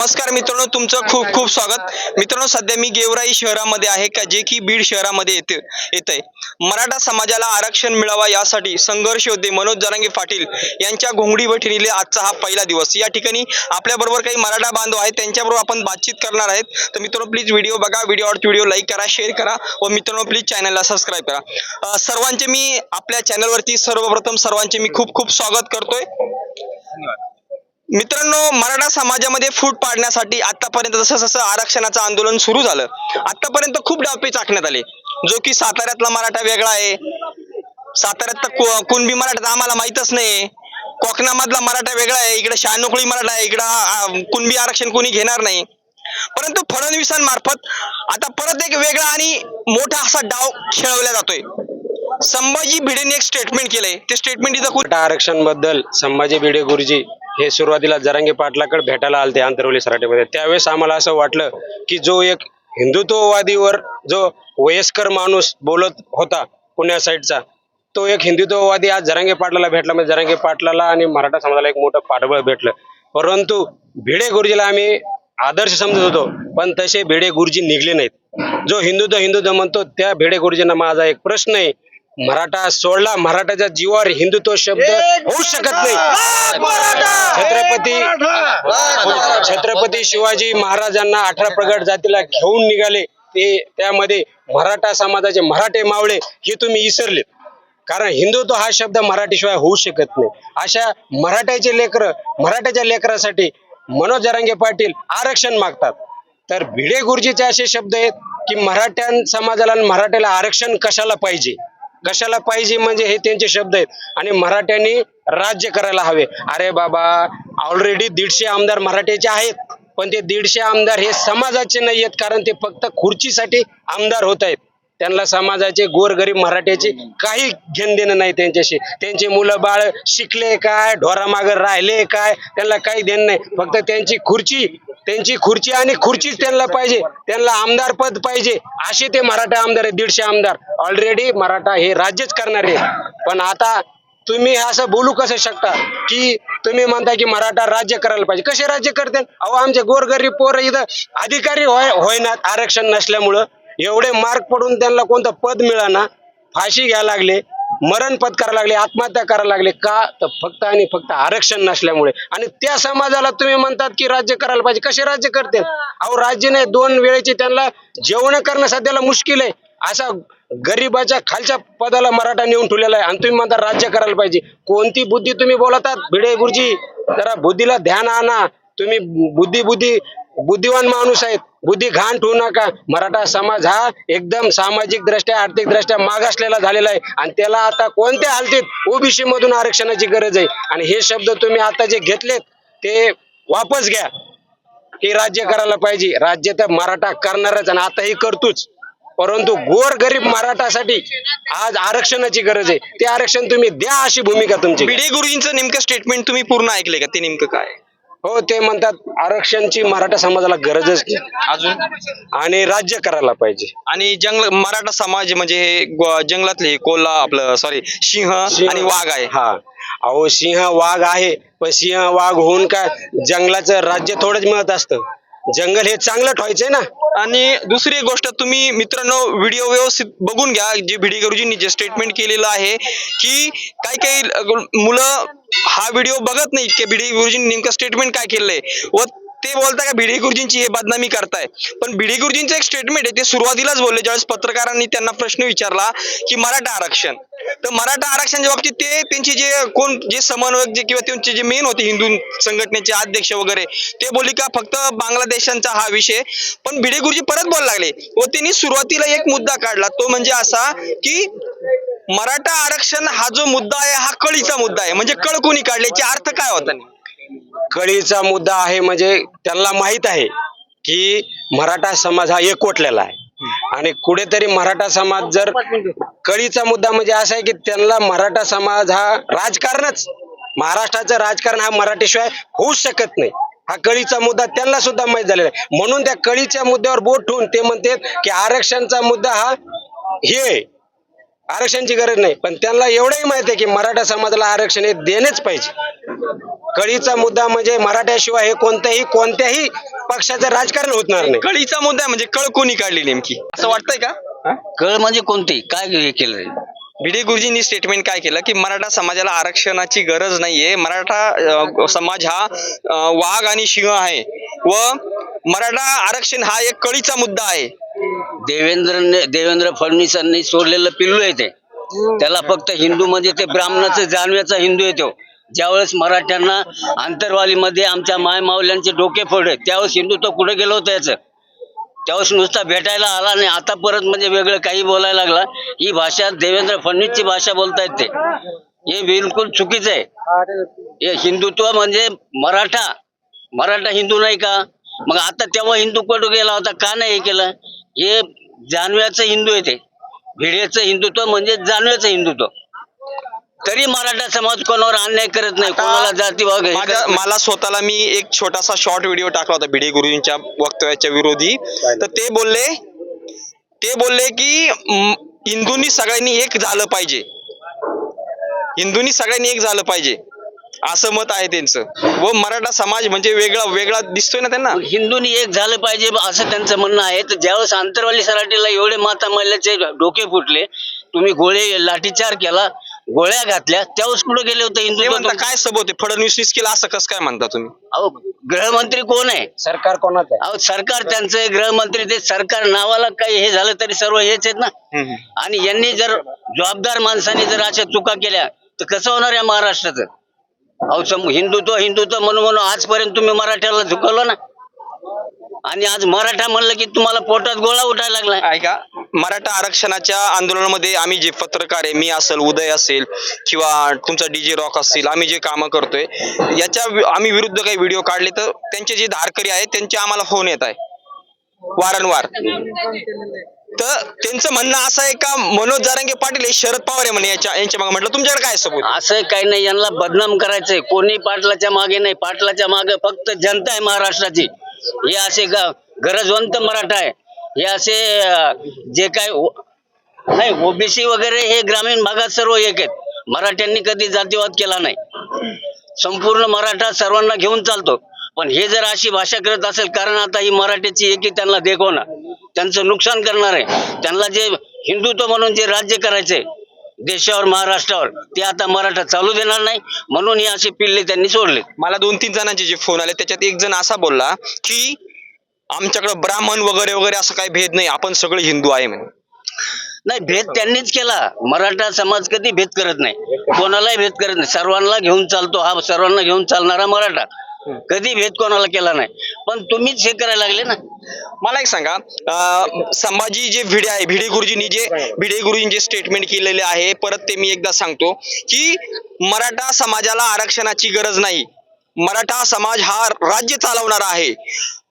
नमस्कार मित्रांनो तुमचं खूप खूप स्वागत. मित्रांनो सध्या मी गेवराई शहरामध्ये आहे का जे की बीड शहरामध्ये येते येत आहे मराठा समाजाला आरक्षण मिळावा यासाठी संघर्ष होते. मनोज जरांगे पाटील यांच्या घोंगडी बैठकीले आजचा हा पहिला दिवस. या ठिकाणी आपल्याबरोबर काही मराठा बांधव आहेत त्यांच्याबरोबर आपण बातचीत करणार आहेत. तर मित्रांनो प्लीज व्हिडिओ बघा. व्हिडिओ आवडतो व्हिडिओ लाईक करा शेअर करा. व मित्रांनो प्लीज चॅनलला सबस्क्राईब करा. सर्वांचे मी आपल्या चॅनलवरती सर्वप्रथम सर्वांचे मी खूप खूप स्वागत करतोय. मित्रांनो मराठा समाजामध्ये फूट पाडण्यासाठी आतापर्यंत जसं जसं आरक्षणाचं आंदोलन सुरू झालं आतापर्यंत खूप डावपे चाकण्यात आले. जो की साताऱ्यातला मराठा वेगळा आहे. साताऱ्यात तर कुणबी मराठा आम्हाला माहीतच नाही कोकणामधला मराठा वेगळा आहे इकडे शहाणोकळी मराठा आहे इकडं कुणबी आरक्षण कोणी घेणार नाही. परंतु फडणवीसांमार्फत आता परत एक वेगळा आणि मोठा असा डाव खेळवला जातोय. संभाजी भिडेने एक स्टेटमेंट केलंय. ते स्टेटमेंट इथं आरक्षणबद्दल संभाजी भिडे गुरुजी हे सुरुवातीला जरांगे पाटलाकडे भेटायला आलते आंतरवली सराटेमध्ये. त्यावेळेस आम्हाला असं वाटलं की जो एक हिंदुत्ववादीवर जो वयस्कर माणूस बोलत होता पुण्या साईडचा तो एक हिंदुत्ववादी आज जरांगे पाटलाला भेटला. म्हणजे जरांगे पाटलाला आणि मराठा समाजाला एक मोठं पाठबळ भेटलं. परंतु भिडे गुरुजीला आम्ही आदर्श समजत होतो पण तसे भिडे गुरुजी निघले नाहीत. जो हिंदुत्व हिंदुत्व म्हणतो त्या भिडे गुरुजींना माझा एक प्रश्न आहे. मराठा सोडला मराठाच्या जीवावर हिंदुत्व शब्द होऊ शकत नाही. छत्रपती छत्रपती शिवाजी महाराजांना अठरा प्रगट जातीला घेऊन निघाले. ते त्यामध्ये मराठा समाजाचे मराठे मावळे हे तुम्ही विसरलेत कारण हिंदुत्व हा शब्द मराठीशिवाय होऊ शकत नाही. अशा मराठ्याचे लेकर मराठ्याच्या लेकरासाठी मनोज जरांगे पाटील आरक्षण मागतात. तर भिडे गुरुजीचे असे शब्द आहेत की मराठ्यां समाजाला मराठ्याला आरक्षण कशाला पाहिजे? कशाला पाहिजे म्हणजे हे त्यांचे शब्द आहेत. आणि मराठ्यांनी राज्य करायला हवे. अरे बाबा ऑलरेडी दीडशे आमदार मराठ्याचे आहेत. पण ते दीडशे आमदार हे समाजाचे नाही आहेत कारण ते फक्त खुर्चीसाठी आमदार होत आहेत. त्यांना समाजाचे गोरगरीब मराठ्याचे काही घेण देणं नाही त्यांच्याशी. त्यांचे मुलं बाळ शिकले काय ढोरामागं राहिले काय त्यांना काही देणं नाही. फक्त त्यांची खुर्ची त्यांची खुर्ची आणि खुर्चीच त्यांना पाहिजे. त्यांना आमदार पद पाहिजे. असे ते मराठा आमदार आहे दीडशे आमदार. ऑलरेडी मराठा हे राज्यच करणारे पण आता तुम्ही असं बोलू कसं शकता? की तुम्ही म्हणता की मराठा राज्य करायला पाहिजे. कसे राज्य करते? अहो आमचे गोरगरीब पोर इथं अधिकारी होय होईनात. आरक्षण नसल्यामुळं एवढे मार्क पडून त्यांना कोणतं पद मिळाना? फाशी घ्यायला लागले. मरण पत्करायला लागले आत्महत्या करायला लागले का? तर फक्त आणि फक्त आरक्षण नसल्यामुळे. आणि त्या समाजाला तुम्ही म्हणतात की राज्य करायला पाहिजे. कसे राज्य करते? अहो राज्य नाही दोन वेळेची त्यांना जेवण करणं सध्याला मुश्किल आहे. असा गरीबाच्या खालच्या पदाला मराठा नेऊन ठेवलेला आहे. आणि तुम्ही म्हणता राज्य करायला पाहिजे. कोणती बुद्धी तुम्ही बोलतात? भिडे गुरुजी जरा बुद्धीला ध्यान आणा. तुम्ही बुद्धी बुद्धी बुद्धिवान माणूस आहेत. बुद्धी घाण ठेवू नका. मराठा समाज हा एकदम सामाजिक दृष्ट्या आर्थिक दृष्ट्या मागासलेला झालेला आहे. आणि त्याला आता कोणत्या हालतीत ओबीसी मधून आरक्षणाची गरज आहे? आणि हे शब्द तुम्ही आता जे घेतलेत ते वापस घ्या. हे राज्य करायला पाहिजे. राज्य तर मराठा करणारच आणि आताही करतोच. परंतु गोर गरीब मराठासाठी आज आरक्षणाची गरज आहे. ते आरक्षण तुम्ही द्या अशी भूमिका तुमची. भिडे गुरुजींचं नेमकं स्टेटमेंट तुम्ही पूर्ण ऐकले का? ते नेमकं काय? हो ते म्हणतात आरक्षणची मराठा समाजाला गरजच नाही. अजून? आणि राज्य करायला पाहिजे. आणि जंगल मराठा समाज म्हणजे हे जंगलातले कोल्हा आपलं सॉरी सिंह. आणि वाघ आहे. हा. अहो सिंह वाघ आहे पण सिंह वाघ होऊन काय जंगलाचं राज्य थोडंच मिळत असतं. जंगल हे चांगलं ठेवायचंय ना? आणि दुसरी एक गोष्ट तुम्ही मित्रांनो व्हिडिओ व्यवस्थित बघून घ्या. जे भिडी गुरुजींनी जे स्टेटमेंट केलेलं आहे की काही काही मुलं हा व्हिडिओ बघत नाही की भिडी गुरुजींनी नेमकं स्टेटमेंट काय केलंय. व ते बोलताय का भिडे गुरुजींची हे बदनामी करताय? पण भिडे गुरुजींचं एक स्टेटमेंट आहे ते सुरुवातीलाच बोलले ज्यावेळेस पत्रकारांनी त्यांना प्रश्न विचारला की मराठा आरक्षण. तर मराठा आरक्षणाच्या बाबतीत ते त्यांचे जे कोण जे समन्वयक जे किंवा त्यांचे जे मेन होते हिंदू संघटनेचे अध्यक्ष वगैरे ते बोलले का फक्त बांगलादेशांचा हा विषय. पण भिडे गुरुजी परत बोलायला लागले व त्यांनी सुरुवातीला एक मुद्दा काढला तो म्हणजे असा की मराठा आरक्षण हा जो मुद्दा आहे हा कळीचा मुद्दा आहे. म्हणजे कळ कोणी काढल्याचे अर्थ काय होता कळीचा मुद्दा आहे म्हणजे त्यांना माहीत आहे की मराठा समाज हा एकवटलेला आहे. आणि कुठेतरी मराठा समाज जर कळीचा मुद्दा म्हणजे असा आहे की त्यांना मराठा समाज हा राजकारणच. महाराष्ट्राचं राजकारण हा मराठीशिवाय होऊच शकत नाही. हा कळीचा मुद्दा त्यांना सुद्धा माहीत झालेला आहे. म्हणून त्या कळीच्या मुद्द्यावर बोट ठेवून ते म्हणतात की आरक्षणचा मुद्दा हा हे आरक्षणची गरज नाही. पण त्यांना एवढंही माहिती आहे की मराठा समाजाला आरक्षण हे देणेच पाहिजे. कळीचा मुद्दा म्हणजे मराठ्याशिवाय हे कोणत्याही कोणत्याही पक्षाचं राजकारण होणार नाही. कळीचा मुद्दा आहे म्हणजे कळ कोणी काढली नेमकी? असं वाटतंय का? हा? कळ म्हणजे कोणती? काय हे केलंय? भिडे गुरुजींनी स्टेटमेंट काय केलं? की मराठा समाजाला आरक्षणाची गरज नाहीये. मराठा समाज हा वाघ आणि सिंह आहे. व मराठा आरक्षण हा एक कळीचा मुद्दा आहे. देवेंद्र देवेंद्र फडणवीसांनी सोडलेलं पिल्लू आहे ते. त्याला फक्त हिंदू म्हणजे ते ब्राह्मणाचं जानव्याचा हिंदू येतो ज्यावेळेस मराठ्यांना आंतरवालीमध्ये आमच्या माय माऊल्यांचे डोके फोडले त्यावेळेस हिंदुत्व कुठे गेलं होतं याचं? त्यावेळेस नुसता भेटायला आला नाही. आता परत म्हणजे वेगळं काही बोलायला लागला. ही भाषा देवेंद्र फडणवीसची भाषा बोलतायत ते. हे बिलकुल चुकीचं आहे. हे हिंदुत्व म्हणजे मराठा. मराठा हिंदू नाही का? मग आता तेव्हा हिंदू कुठं गेला होता? का नाही हे केलं? हे जानव्याचं हिंदू आहे ते. भिडेचं हिंदुत्व म्हणजे जानव्याचं हिंदुत्व. तरी मराठा समाज कोणावर अन्याय करत नाही कोणाला जातीभाव हे माझ्या करत नाही. मला स्वतःला मी एक छोटासा शॉर्ट व्हिडिओ टाकला होता भिडे गुरुजींच्या वक्तव्याच्या विरोधी. तर ते बोलले ते बोलले की म, हिंदूंनी सगळ्यांनी एक झालं पाहिजे. हिंदूंनी सगळ्यांनी एक झालं पाहिजे. असं मत आहे त्यांचं. व मराठा समाज म्हणजे वेगळा वेगळा दिसतोय ना त्यांना? हिंदूंनी एक झालं पाहिजे असं त्यांचं म्हणणं आहे. तर ज्यावेळेस आंतरवाली सराटीला एवढे माता मल्ल्याचे डोके फुटले तुम्ही गोळे लाठीचार केला गोळ्या घातल्या त्यावेळेस कुठे गेले होते ते हिंदू म्हणता काय सबोत आहे? फडणवीसनीच केलं असं कसं काय म्हणता तुम्ही? अहो गृहमंत्री कोण आहे? सरकार कोणाचं आहे? अहो सरकार त्यांचं आहे, गृहमंत्री ते सरकार नावाला काही हे झालं तरी सर्व हेच आहेत ना. आणि यांनी जर जबाबदार माणसांनी जर अशा चुका केल्या तर कसं होणार या महाराष्ट्राचं? अहो सम हिंदुत्व हिंदुत्व म्हणून म्हणून आजपर्यंत तुम्ही मराठ्याला झुकवलं ना. आणि आज मराठा म्हणलं की तुम्हाला पोटात गोळा उठायला लागलाय. ऐका मराठा आरक्षणाच्या आंदोलनामध्ये आम्ही जे पत्रकार आहे मी असेल उदय असेल किंवा तुमचा डीजे रॉक असतील आम्ही जे कामं करतोय याच्या वि- आम्ही विरुद्ध काही व्हिडिओ काढले तर त्यांचे जे धारकरी आहेत त्यांचे आम्हाला फोन येत आहे. वारंवार. तर त्यांचं म्हणणं असं आहे का मनोज जारंगे पाटील हे शरद पवार आहे म्हणे याच्या यांच्या मागे म्हटलं तुमच्याकडे काय सबूत? असं काही नाही यांना बदनाम करायचंय. कोणी पाटलाच्या मागे नाही पाटलाच्या मागे फक्त जनता आहे महाराष्ट्राची. हे असे ग- गरजवंत मराठा आहे. हे असे अं, जे काय ओ- नाही ओबीसी वगैरे हे ग्रामीण भागात सर्व एक आहेत. मराठ्यांनी कधी जातीवाद केला नाही. संपूर्ण मराठा सर्वांना घेऊन चालतो. पण हे जर अशी भाषा करत असेल कारण आता ही मराठीची एकी त्यांना देखो ना. त्यांचं नुकसान करणार आहे. त्यांना जे हिंदुत्व म्हणून जे राज्य करायचंय देशावर महाराष्ट्रावर ते आता मराठा चालू देणार नाही. म्हणून हे असे पिल्ले त्यांनी सोडले. मला दोन तीन जणांचे जे फोन आले त्याच्यात एक जण असा बोलला की आमच्याकडे ब्राह्मण वगैरे वगैरे असं काही भेद नाही. आपण सगळे हिंदू आहे म्हणे नाही भेद त्यांनीच केला. मराठा समाज कधी भेद करत नाही. कोणालाही भेद करत नाही. सर्वांना घेऊन चालतो हा सर्वांना घेऊन चालणारा मराठा. कधी भेद कोणाला केला नाही. पण तुम्हीच हे करायला लागले ना. मला एक सांगा अं, संभाजी जे भिडे आहे भिडे गुरुजींनी जे भिडे गुरुजींनी जे स्टेटमेंट केलेले आहे परत ते मी एकदा सांगतो की मराठा समाजाला आरक्षणाची गरज नाही. मराठा समाज हा राज्य चालवणारा आहे.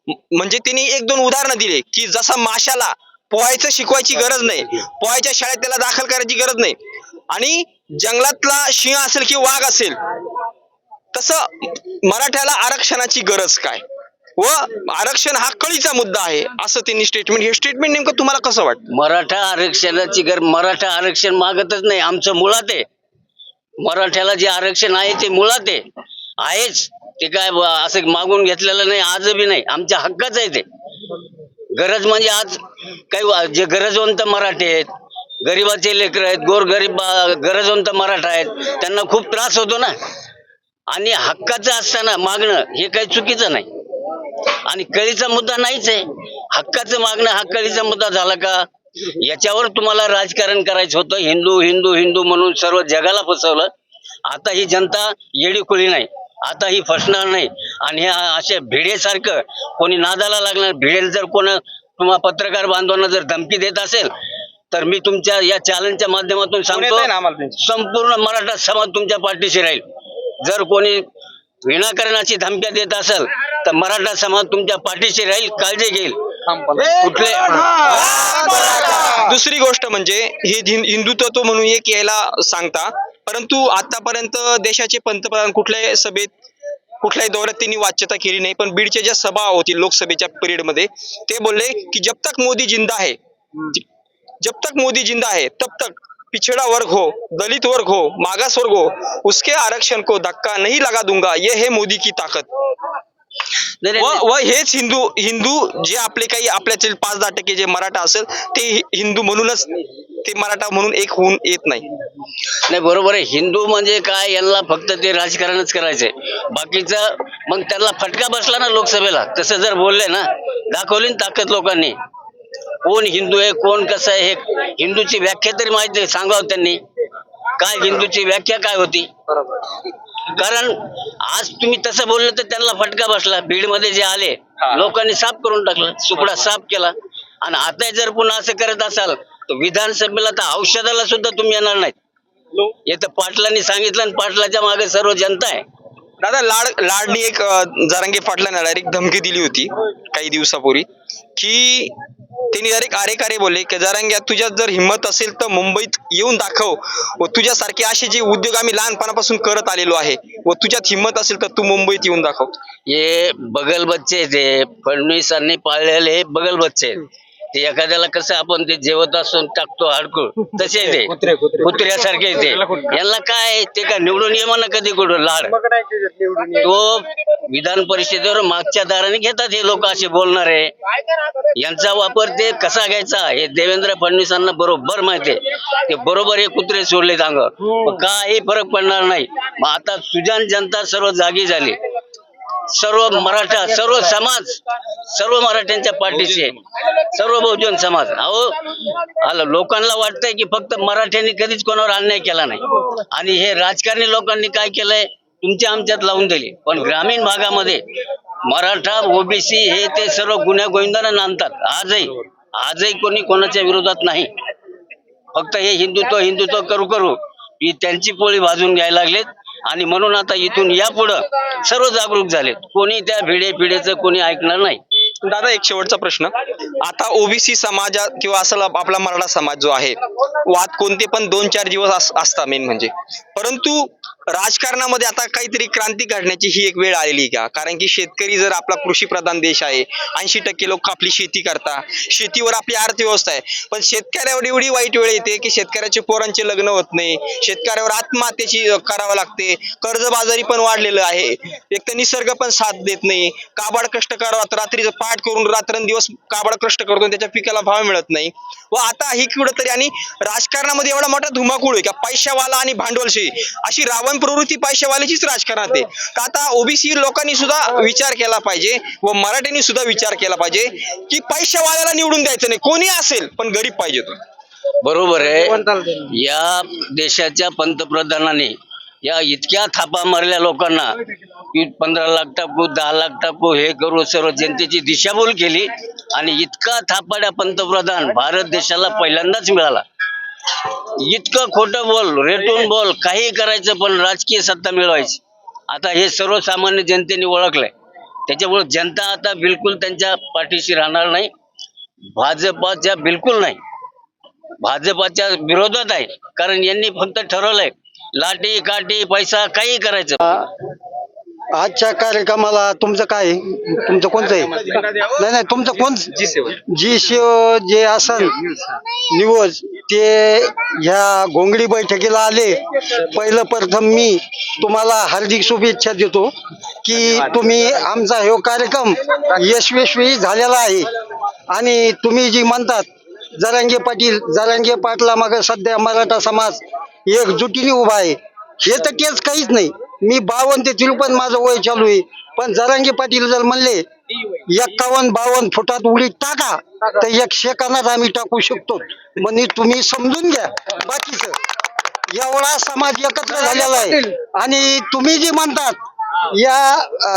म- म्हणजे त्यांनी एक दोन उदाहरणं दिले की जसा माशाला पोहायचं शिकवायची गरज नाही पोहायच्या शाळेत त्याला दाखल करायची गरज नाही. आणि जंगलातला सिंह असेल किंवा वाघ असेल तसं मराठ्याला आरक्षणाची गरज काय? व आरक्षण हा कळीचा मुद्दा आहे असं त्यांनी स्टेटमेंट हे स्टेटमेंट नेमकं तुम्हाला कसं वाटतं? मराठा आरक्षणाची गर मराठा आरक्षण मागतच नाही आमचं मुळात आहे. मराठ्याला जे आरक्षण आहे ते मुळात आहे. आहेच ते काय असं मागून घेतलेलं नाही आज बी नाही आमच्या हक्काच आहे ते. गरज म्हणजे आज काही वा- जे गरजवंत मराठे आहेत गरिबाचे लेकर आहेत गोरगरीब अं, गरजवंत मराठा आहेत त्यांना खूप त्रास होतो ना. आणि हक्काचं असताना मागणं हे काही चुकीचं नाही. आणि कळीचा मुद्दा नाहीच आहे. हक्काचं मागणं हा कळीचा मुद्दा झाला का? याच्यावर तुम्हाला राजकारण करायचं होतं. हिंदू हिंदू हिंदू म्हणून सर्व जगाला फसवलं. आता ही जनता येडीखुळी नाही. आता ही फसणार नाही. आणि ह्या अशा भिडेसारखं कोणी नादाला लागणार भिडेल जर कोण तुम्हा पत्रकार बांधवांना जर धमकी देत असेल तर मी तुमच्या या चॅनलच्या माध्यमातून सांगतो? संपूर्ण मराठा समाज तुमच्या पाठीशी राहील. जर कोणी विनाकारणाची धमक्या देत असेल तर मराठा समाज तुमच्या पाठीशी राहील काळजी घेईल. कुठले? दुसरी गोष्ट म्हणजे हे हिंदुत्व म्हणून एक यायला सांगता परंतु आतापर्यंत देशाचे पंतप्रधान कुठल्याही सभेत कुठल्याही दौऱ्यात त्यांनी वाच्यता केली नाही पण बीडच्या ज्या सभा होती लोकसभेच्या पिरियडमध्ये ते बोलले की जब तक मोदी जिंदा है जब तक मोदी जिंदा है तब तक पिछड़ा वर्ग हो दलित वर्ग हो मागास वर्ग हो उसके आरक्षण को धक्का नहीं लगा दूंगा ये है मोदी की नाही, व हेच हिंदू हिंदू जे आपले काही आपल्यातील पाच दहा टक्के जे मराठा असेल ते हिंदू म्हणूनच ते मराठा म्हणून एक होऊन येत नाही. नाही बरोबर आहे. हिंदू म्हणजे काय यांना फक्त ते राजकारणच करायचंय. बाकीचं मग त्यांना फटका बसला ना लोकसभेला तसं जर बोलले ना दाखवली ताकद लोकांनी. कोण हिंदू आहे कोण कसं आहे हे हिंदूची व्याख्या तरी माहिती सांगावं त्यांनी. काय हिंदूची व्याख्या काय होती? कारण आज तुम्ही तसं बोललं तर त्यांना फटका बसला बीडमध्ये जे आले लोकांनी साफ करून टाकलं सुपडा साफ केला. आणि आता जर पुन्हा असं करत असाल तर विधानसभेला तर औषधाला सुद्धा तुम्ही येणार नाहीत. हे तर पाटलांनी सांगितलं आणि पाटलाच्या मागे सर्व जनता आहे. दादा लाड लाडनी एक जरांगे पाटलांना डायरेक्ट धमकी दिली होती काही दिवसापूर्वी की त्यांनी डायरेक्ट अरे कारे बोलले की जरांग्या तुझ्यात जर हिंमत असेल तर मुंबईत येऊन दाखव. व तुझ्यासारखे असे जे उद्योग आम्ही लहानपणापासून करत आलेलो आहे व तुझ्यात हिंमत असेल तर तू मुंबईत येऊन दाखव. हे बगल बच्चे आहेत फडणवीसांनी पाळलेले बगल बच्चे आहेत. ते एखाद्याला कसं आपण ते जेवत असून टाकतो हाडकूळ तसे ते. कुत्र्यासारखे ते. यांना काय? ते काय निवडून ये म्हणा कधी कुठं लाड. तो विधान परिषदेवर मागच्या दाराने घेतात हे लोक असे बोलणारे. यांचा वापर ते कसा घ्यायचा हे देवेंद्र फडणवीसांना बरोबर माहिती ते बरोबर हे कुत्रे सोडले अंगावर काही फरक पडणार नाही. मग आता सुजान जनता सर्व जागी झाली. सर्व मराठा सर्व समाज सर्व मराठ्यांच्या पाठीशी आहे. सर्व बहुजन समाज. अहो आलं लोकांना वाटतंय की फक्त मराठ्यांनी कधीच कोणावर अन्याय केला नाही. आणि हे राजकारणी लोकांनी काय केलंय? तुमच्या आमच्यात लावून दिली. पण ग्रामीण भागामध्ये मराठा ओबीसी हे ते सर्व गुन्ह्या गोविंदाने नांदतात. आजही आजही कोणी कोणाच्या विरोधात नाही. फक्त हे हिंदुत्व हिंदुत्व करू करू ही त्यांची पोळी भाजून घ्यायला लागलेत. आणि म्हणून आता इथून यापुढं सर्व जागरूक झाले. कोणी त्या भिडे पिढेचं कोणी ऐकणार नाही. दादा एक शेवटचा प्रश्न. आता ओबीसी समाजा किंवा असं आपला मराठा समाज जो आहे वाद कोणते पण दोन चार दिवस असता मेन म्हणजे. परंतु राजकारणामध्ये आता काहीतरी क्रांती घडण्याची ही एक वेळ आलेली आहे का? कारण की शेतकरी जर आपला कृषी प्रधान देश आहे ऐंशी टक्के लोक आपली शेती करता शेतीवर आपली अर्थव्यवस्था आहे. पण शेतकऱ्यावर एवढी वाईट वेळ येते की शेतकऱ्याचे पोरांचे लग्न होत नाही शेतकऱ्यावर आत्महत्येची करावं लागते कर्जबाजारी पण वाढलेलं आहे. एक तर निसर्ग पण साथ देत नाही काबाड कष्ट करावा रात्रीचं पाठ करून रात्रंदिवस काबाड कष्ट करतो त्याच्या पिकाला भाव मिळत नाही. व आता ही कुठंतरी आणि राजकारणामध्ये एवढा मोठा धुमाकूळ आहे का? पैशावाला आणि भांडवलशी. अशी रावण प्रवृत्ती पैशावाल्याचीच राजकारणात आहे. तर आता ओबीसी लोकांनी सुद्धा विचार केला पाहिजे व मराठ्यांनी सुद्धा विचार केला पाहिजे की पैशावाल्याला निवडून द्यायचं नाही. कोणी असेल पण गरीब पाहिजे तो. बरोबर आहे. या देशाच्या पंतप्रधानांनी या इतक्या थापा मारल्या लोकांना की पंधरा लाख टाकू दहा लाख टाकू हे करू सर्व जनतेची दिशाभूल केली आणि इतका थापाड्या पंतप्रधान भारत देशाला पहिल्यांदाच मिळाला. इतकं खोटं बोल रेटून बोल काही करायचं पण राजकीय सत्ता मिळवायची. आता हे सर्वसामान्य जनतेने ओळखलंय. त्याच्यामुळे जनता आता बिलकुल त्यांच्या पाठीशी राहणार नाही. भाजपाच्या बिलकुल नाही. भाजपाच्या विरोधात आहे. कारण यांनी फक्त ठरवलंय लाटी काठी पैसा काही करायचं. आजच्या कार्यक्रमाला तुमचं काय आहे? तुमचं कोणतं आहे? नाही नाही तुमचं कोण जी शिव जे असन न्यूज ते ह्या घोंगडी बैठकीला आले. पहिलं प्रथम मी तुम्हाला हार्दिक शुभेच्छा देतो की तुम्ही आमचा हा कार्यक्रम यशस्वी झालेला आहे. आणि तुम्ही जी म्हणतात जरांगे पाटील जरांगे पाटला मग सध्या मराठा समाज एकजुटीने उभा आहे. हे तर तेच काहीच नाही. मी बावन्न ते त्रेपन्न माझं वय चालू आहे. पण जरांगे पाटील जर म्हणले एक्कावन्न बावन्न फुटात उडी टाका. तर एक सेकंदात आम्ही टाकू शकतो. म्हणजे तुम्ही समजून घ्या. बाकीचं. एवढा समाज एकत्र झालेला आहे. आणि तुम्ही जी म्हणतात या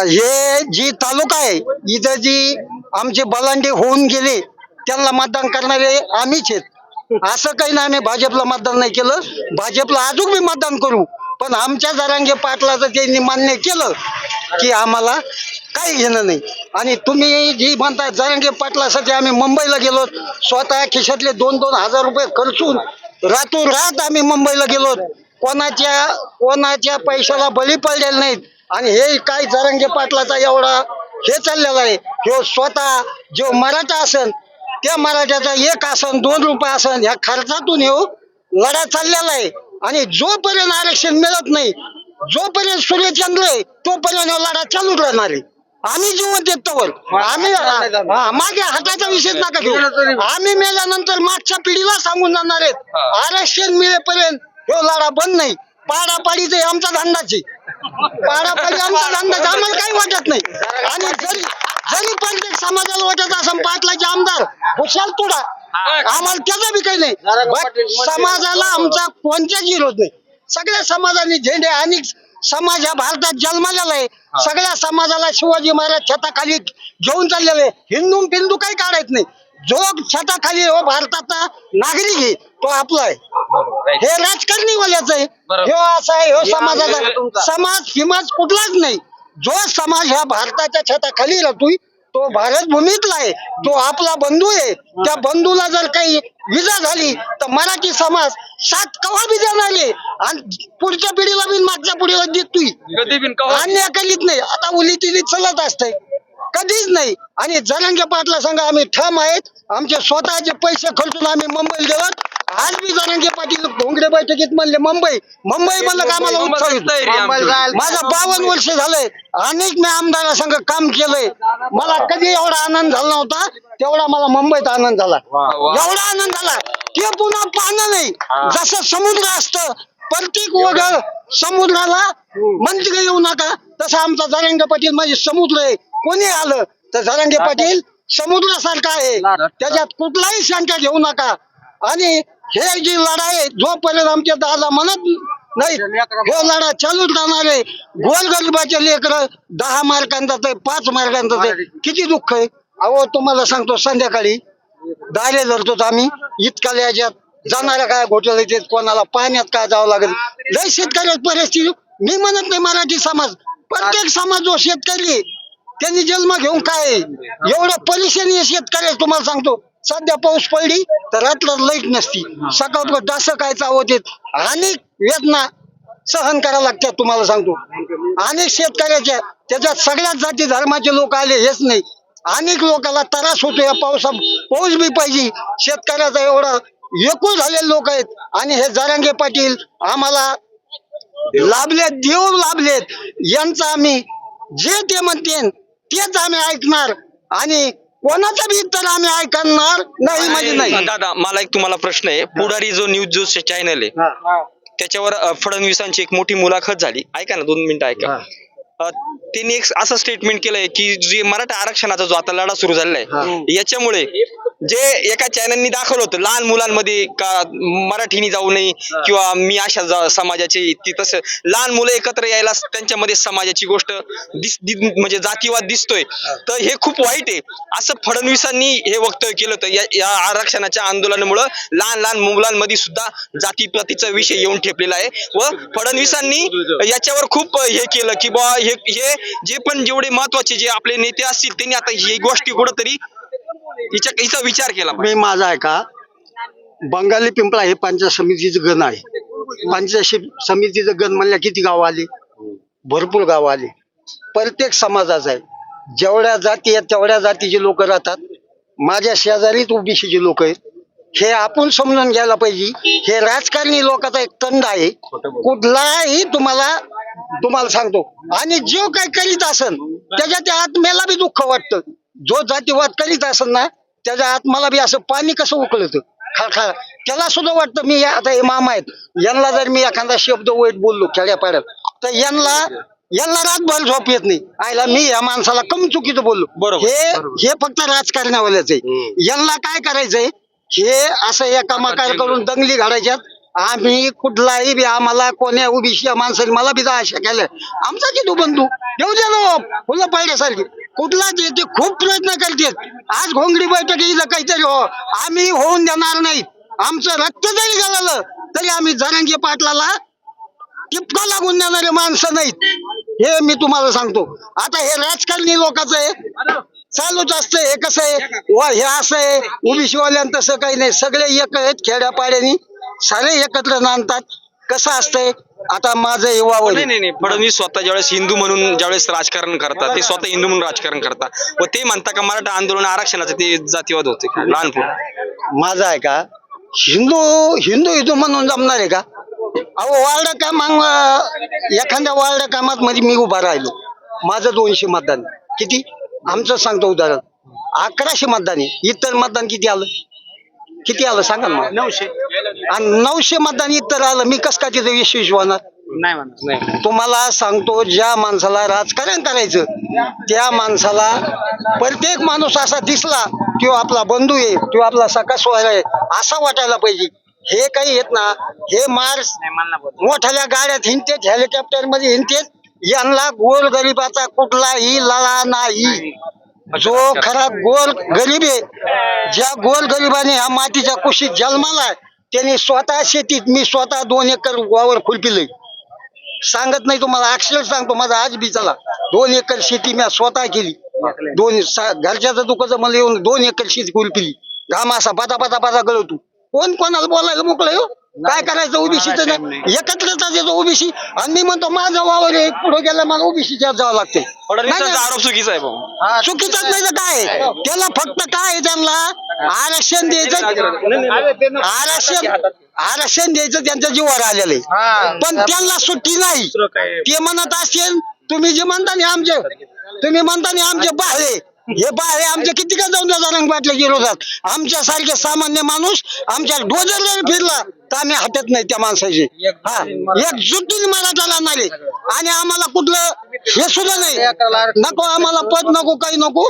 हे जी तालुका आहे इथं जी आमचे बलांडे होऊन गेले त्यांना मतदान करणारे आम्हीच आहेत. असं काही नाही आम्ही भाजपला मतदान नाही केलं. भाजपला अजून मी मतदान करू. पण आमच्या जरांगे पाटलाचं त्यांनी मान्य केलं की आम्हाला काही घेणं नाही. आणि तुम्ही जी म्हणता जरांगे पाटलासाठी आम्ही मुंबईला गेलो स्वतः खिशातले दोन दोन हजार रुपये खर्चून रातोरात आम्ही मुंबईला गेलो. कोणाच्या कोणाच्या पैशाला बळी पडलेले नाहीत. आणि हे काय जरांगे पाटलाचा एवढा हे चाललेलं आहे. ह्यो स्वतः जो मराठा असन त्या मराठ्याचा एक आसन दोन रुपये आसन ह्या खर्चातून येऊ लढा चाललेला आहे. आणि जोपर्यंत आरक्षण मिळत नाही जोपर्यंत सूर्यचंद्र आहे तोपर्यंत लढा चालू राहणार आहे. आम्ही जिवंत आहेत तोवर. आम्ही हा, मागे हाताचा विषय नका घेऊ. आम्ही मेल्यानंतर मागच्या पिढीला सांगून जाणार आहेत. आरक्षण मिळेपर्यंत हे लढा बंद नाही. पाडापाडीच आमचा धंदाची पाडापाडी आमचा धंदा आम्हाला काही वाटत नाही. आणि जरी जरी प्रत्येक समाजाला वाटत असं पाटलाचे आमदार हुशार तुडा. आम्हाला त्याचा बी काही नाही. समाजाला आमचा कोणत्याच विरोध नाही. सगळ्या समाजाने झेंडे आणि समाज हा भारतात जन्मलेला आहे सगळ्या समाजाला शिवाजी महाराज छताखाली घेऊन चाललेले. हिंदू पिंदू काही काढायचं नाही. जो छताखाली हो भारताचा नागरिक आहे तो आपला आहे. हे राजकारणी वाल्याच आहे ह्यो असा आहे ह्यो समाजाचा समाज हिमाज कुठलाच नाही. जो समाज ह्या भारताच्या छताखाली राहतोय तो भारत भूमीतला आहे. तो आपला बंधू आहे. त्या बंधूला जर काही विजा झाली तर मराठी समाज सात कवा बी देणार आणि पुढच्या पिढीला बी मागच्या पिढीला देतोय. बिन कवा अन्य कलीत नाही. आता उली तिली चलत असते. कधीच नाही. आणि जरांगे पाटला संघ आम्ही ठाम आहेत. आमचे स्वतःचे पैसे खर्चून आम्ही मुंबईला गेलो आज बी जरांगे पाटील भोंगडे बैठकीत म्हणले मुंबई. मुंबई म्हणलं का आम्हाला उत्सव येतो. माझं बावन्न वर्ष झालंय. अनेक मी आमदारा संघ काम केलंय. मला कधी एवढा आनंद झाला नव्हता तेवढा मला मुंबईत आनंद झाला. एवढा आनंद झाला. ते पुन्हा पाहणं नाही. जसं समुद्र असतं प्रत्येक वगळ समुद्राला मंत्री येऊ नका. तसं आमचा जरांगे पाटील म्हणजे समुद्र आहे. कोणी आलं तर जरांगे पाटील समुद्रासारखा आहे. त्याच्यात कुठलाही शंका घेऊ नका. आणि हे जी लढाई आहे जोपर्यंत आमच्या दादा म्हणत नाही हे लढा चालूच राहणार आहे. गोरगरिबाचे लेकर दहा मार्कांचा ते पाच मार्कांचा ते किती दुःख आहे? अहो तुम्हाला सांगतो संध्याकाळी दारे धरतो आम्ही. इतका याच्यात जाणाऱ्या काय घोटाळे ते कोणाला पाण्यात काय जावं लागेल? लय शेतकऱ्याची परिस्थिती. मी म्हणत नाही मराठी समाज. प्रत्येक समाज जो शेतकरी त्यांनी जन्म घेऊन काय एवढं परेशानी शेतकऱ्या तुम्हाला सांगतो. सध्या पाऊस पडली तर रात्र लाइट नसती. सकाळ डास काय चावत अनेक वेदना सहन करायला लागतात तुम्हाला सांगतो. अनेक शेतकऱ्याच्या त्याच्यात सगळ्याच जाती धर्माचे लोक आले हेच नाही. अनेक लोकांना त्रास होतो या पावसा पाऊस बी पाहिजे. शेतकऱ्याचा एवढा एकूण झालेले लोक आहेत. आणि हे जरांगे पाटील आम्हाला लाभलेत देव लाभलेत. यांचा आम्ही जे ते म्हणते तेच आम्ही ऐकणार. आणि कोणाचं बी तर आम्ही ऐकणार? नाही म्हणजे नाही. दादा मला एक तुम्हाला प्रश्न आहे. पुढारी जो न्यूज जो चॅनल आहे त्याच्यावर अ, फडणवीसांची एक मोठी मुलाखत झाली. ऐका ना दोन मिनिटं ऐका. अ, त्यांनी एक असं स्टेटमेंट केलंय की जे मराठा आरक्षणाचा जो आता लढा सुरू झालेला आहे याच्यामुळे जे एका चॅनलनी दाखवलं होतं लहान मुलांमध्ये का मराठीनी जाऊ नये किंवा मी अशा समाजाचे ती तसं लहान मुलं एकत्र यायला त्यांच्यामध्ये समाजाची गोष्ट दिस म्हणजे जातीवाद दिसतोय. तर हे खूप वाईट आहे. असं फडणवीसांनी हे वक्तव्य केलं होतं या- या आरक्षणाच्या आंदोलनामुळं लहान लहान मुलांमध्ये सुद्धा जातीपातीचा विषय येऊन ठेपलेला आहे. व फडणवीसांनी याच्यावर खूप हे केलं की बा हे हे जे पण जेवढे महत्त्वाचे जे आपले नेते असतील त्यांनी आता ही गोष्टी कुठंतरी हिच्या हिचा विचार केला मी माझा आहे का? बंगाली पिंपळा हे पंचायत समितीचं गण आहे. पंचायत समितीचं गण म्हणल्या किती गाव आली? भरपूर गाव आली. प्रत्येक समाजाचा आहे. जेवढ्या जाती आहेत तेवढ्या जातीचे लोक राहतात. माझ्या शेजारीच ओबीसीचे लोक आहेत. हे आपण समजून घ्यायला पाहिजे. हे राजकारणी लोकांचा एक तंड आहे. कुठलाही तुम्हाला तुम्हाला सांगतो. आणि जो काय करीत असन त्याच्या त्या आत्म्याला बी दुःख वाटतं. जो जातीवाद करीत असेल ना त्याच्या आत्माला बी असं पाणी कसं उकळत? खळखळ त्याला सुद्धा वाटतं मी आता हे मामा आहेत. यांना जर मी एखादा शब्द वाईट बोललो खेड्यापाड्यात तर यांना यांना रातभर झोप येत नाही. आयला मी या माणसाला कमी चुकीचं बोललो. बरोबर, हे हे फक्त राजकारणावाल्याच आहे. यांना काय करायचंय? हे असं एका मकार करून दंगली घालायच्यात आम्ही कुठलाही बी आम्हाला कोण्या उभीशी या माणसाने मला बी आशा केल्या आमचा किती बंधू? देऊ दे ना हो. फुलं पाहिल्यासारखी. कुठलाच येते खूप प्रयत्न करते आज घोंगडी बैठक येईल काहीतरी हो. आम्ही होऊन देणार नाही आमचं रक्त जरी गेलं तरी आम्ही जरांगी पाटलाला टिपका लागून देणारे माणसं नाहीत. हे मी तुम्हाला सांगतो. आता हे राजकारणी लोकांचं आहे. चालूच असतं. हे कसं आहे? हे असं आहे. ओबीसी वाल्यां तसं काही नाही. सगळे एक आहेत खेड्यापाड्यानी. सारे एकत्र नांदतात. कसं असतंय? आता माझं वावर नाही नाही नाही. फडणवीस स्वतः ज्यावेळेस हिंदू म्हणून ज्यावेळेस राजकारण करतात ते स्वतः हिंदू म्हणून राजकारण करतात. व ते म्हणता का मराठा आंदोलन आरक्षणाचं ते जातीवाद होते लहानपण. माझं आहे का? हिंदू हिंदू हिंदू म्हणून जमणार आहे का? अहो वार्ड काम एखाद्या वार्ड कामात मध्ये मी उभा राहिलो. माझं दोनशे मतदान. किती? आमचं सांगतो उदाहरण. अकराशे मतदान आहे. इतर मतदान किती आलं? किती आलं सांगा ना मला. नऊशे. आणि नऊशे मतदान इतर आलं मी कस का तिथं विशेष होणार नाही म्हणत तुम्हाला सांगतो ज्या माणसाला राजकारण करायचं त्या माणसाला प्रत्येक माणूस असा दिसला किंवा आपला बंधू आहे किंवा आपला सका सोहरा आहे असा वाटायला पाहिजे. हे काही येत ना हे मार्च मोठ्या गाड्यात हिंडतेत हेलिकॉप्टरमध्ये हिंडतेत यांना गोर गरीबाचा कुठलाही लळा नाही. जो खराब गोल गरीब आहे ज्या गोल गरीबाने ह्या मातीच्या कुशीत जन्माला त्यांनी स्वतः शेतीत मी स्वतः दोन एकर वावर खुलपिले सांगत नाही तुम्हाला अक्षर सांगतो माझा आज बी चला दोन एकर शेती मी स्वतः केली. दोन सा- घरच्याचं दुखाचं मला येऊन दोन एकर शेती खुलपिली घाम असा बदा पाता पाता गळवतो कोण कोणाला बोलायला मोकळं काय करायचं ओबीसीचं? एकत्रता देतो ओबीसी? आणि मी म्हणतो माझा वावर आहे पुढे गेला मला ओबीसीच्या जावं लागते. आरोप चुकीचा आहे भाऊ. चुकीचाच नाही तर काय त्याला फक्त काय आहे त्यांना? आरक्षण द्यायचं. आरक्षण आरक्षण द्यायचं त्यांच्या जीवावर आलेलं आहे. पण त्यांना सुट्टी नाही. ते म्हणत असेल तुम्ही जे म्हणता ना आमचे तुम्ही म्हणता ना आमचे बाळे हे बाळे आमचे किती का जाऊन द्या रंग पाटल्या विरोधात आमच्या सारखे सामान्य माणूस आमच्या डोजर जर फिरला तर आम्ही हटत नाही त्या माणसाची हा एकजुटीने मराठा आणणारे आणि आम्हाला कुठलं हे सुद्धा नाही. नको आम्हाला पद नको काही नको.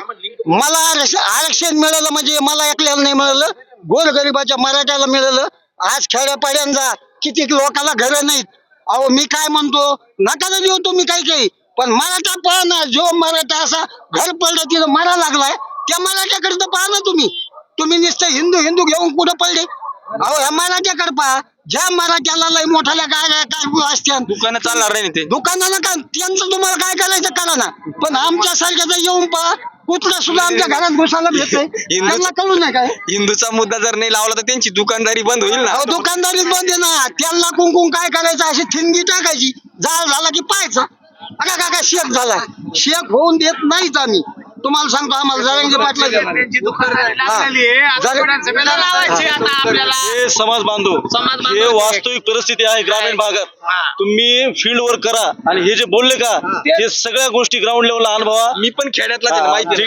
मला आरक्षण आरक्षण मिळालं म्हणजे मला एकल्याला नाही मिळालं. गोरगरिबाच्या मराठ्याला मिळालं. आज खेड्यापाड्यान जा किती लोकांना घरं नाहीत. अहो मी काय म्हणतो? नका देऊ तुम्ही काही काही पण मराठा पहा ना जो मराठा असा घर पडलं तिथं मरा लागलाय त्या मराठ्याकडे तर पहा ना तुम्ही. तुम्ही नुसतं हिंदू हिंदू घेऊन कुठं पडले? अहो ह्या मराठ्याकडे पहा. ज्या मराठ्याला लय मोठ्याला काय काय असत्या दुकानं चालणार नाही ते? दुकानाला का त्यांचं तुम्हाला काय करायचं करा ना. पण आमच्या सारख्याचं येऊन पहा. कुठलं सुद्धा आमच्या घरात घुसायला भेटतंय. त्यांना कळू नाही काय? हिंदूचा मुद्दा जर नाही लावला तर त्यांची दुकानदारी बंद होईल ना? अहो दुकानदारीच बंद आहे ना. त्यांना कुंकुम काय करायचं अशी ठिणगी टाकायची. जाळ झाला की पाहायचा. अगा काका शेक झाला शेक होऊन देत नाहीच आम्ही. तुम्हाला सांगतो आम्हाला जरांगे पाटला हे. समाज बांधव. हे वास्तविक परिस्थिती आहे ग्रामीण भागात. तुम्ही फील्ड वर करा. आणि हे जे बोलले का हे. सगळ्या गोष्टी ग्राउंड लेवलला अनुभवा मी पण खेड्यातला माहिती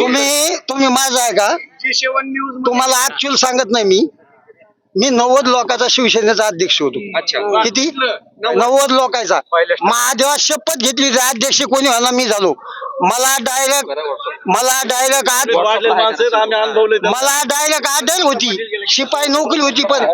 तुम्ही तुम्ही माझा आहे का तुम्हाला ऍक्च्युअल सांगत नाही मी. मी नव्वद लोकांचा शिवसेनेचा अध्यक्ष होतो. अच्छा. किती? नव्वद. लोकांचा. महादेवा शपथ घेतली तर अध्यक्ष कोणी होणार मी झालो. मला डायरेक्ट मला डायरेक्ट आठ मला डायरेक्ट आदर होती. शिपाई नोकरी होती पण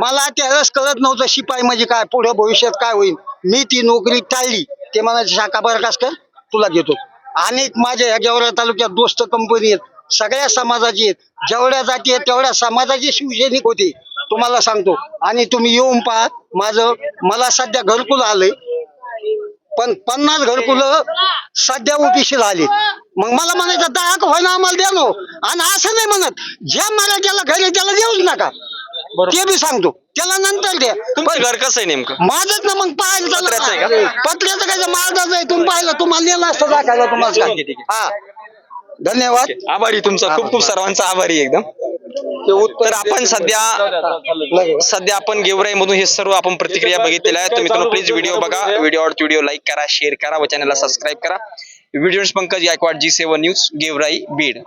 मला त्यावेळेस कळत नव्हतं शिपाई म्हणजे काय? पुढे भविष्यात काय होईल? मी ती नोकरी टाळली. ते म्हणायचे शाखा बरखासकर तुला घेतो अनेक माझ्या ह्या गेवरा तालुक्यात दोस्त कंपनी आहेत. सगळ्या समाजाची आहेत. जेवढ्या जाती आहेत तेवढ्या समाजाचे शिवसैनिक होते. तुम्हाला सांगतो. आणि तुम्ही येऊन पहा. माझं मला सध्या घरकुल आलंय. पण पन्नास घरकुल सध्या ओबीसीला आले मग मला म्हणायचं दहा होईना आम्हाला द्या नो. आणि असं नाही म्हणत. ज्या मराठ्याला घर आहे त्याला देऊच नका. ते बी सांगतो. त्याला नंतर द्या. तुमचं घर कसं आहे नेमकं? माझंच ना मग पाहायला पत्र्याचं आहे पत्र्याचं काय माझाच आहे. तुम्ही पाहिलं तुम्हाला नेलं असतं दाखवायला तुम्हाला. ठीक आहे, ठीक काय हा. धन्यवाद. आभारी तुमचा. खूप खूप सर्वांचा आभारी आहे एकदम. तर आपण सध्या सध्या आपण गेवराई मधून हे सर्व आपण प्रतिक्रिया बघितलेल्या आहेत. तुम्ही मित्रांनो प्लीज व्हिडिओ बघा. व्हिडिओ आवडतो व्हिडिओ लाईक करा शेअर करा व चॅनलला सबस्क्राईब करा. Video Pankaj Gaikwad G seven news Georai Beed.